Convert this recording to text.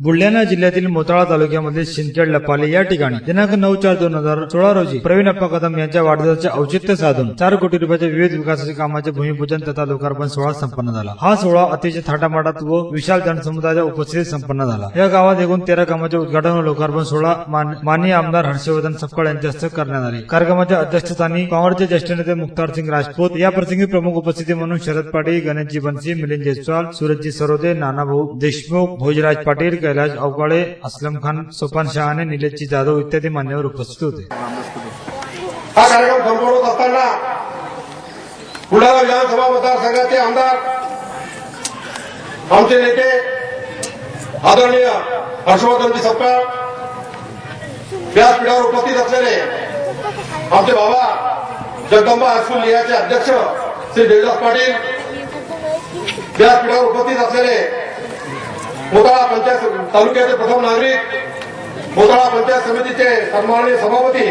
बुलढाणा जिल्ह्यातील मोताळा तालुक्यामध्ये शिंदखेड लपाले या ठिकाणी दिनांक नऊ चार दोन हजार सोळा रोजी प्रवीण अप्पा कदम यांच्या वाढदिवसाचे औचित्य साधून चार कोटी रुपयाच्या विविध विकासाच्या कामाचे भूमिपूजन तथा लोकार्पण सोहळा संपन्न झाला. हा सोहळा अतिशय थाटामाटात व विशाल जनसमुदायाच्या उपस्थितीत संपन्न झाला. या गावात एकूण तेरा कामाचे उद्घाटन व लोकार्पण सोहळा मान- माननीय आमदार हर्षवर्धन सपकाळ यांच्या हस्ते करण्यात आले. कार्यक्रमाच्या अध्यक्षस्थानी काँग्रेसचे ज्येष्ठ नेते मुख्तार सिंग राजपूत या प्रसंगी प्रमुख उपस्थिती म्हणून शरद पाटील गणेशजी बनसी मिलिंद जयस्वाल सूरजजी सरोदे नानाभाऊ देशमुख भोजराज पाटील कैलाश अवकाळे असलम खान सोपान शहाणे निलेशजी जाधव इत्यादी मान्यवर उपस्थित होते हा कार्यक्रम संपन्न होत असताना बुलढाणा विधानसभा मतदारसंघाचे आमदार आमचे नेते आदरणीय हर्षवर्धनजी सपकाळ व्यासपीठावर उपस्थित असलेले आमचे बाबा जगदंबा हायस्कूल लिहाचे अध्यक्ष श्री देवदास पाटील व्यासपीठावर उपस्थित असलेले मोताळा पंचायत तालुक्याचे प्रथम नागरिक मोताळा पंचायत समितीचे सन्माननीय सभापती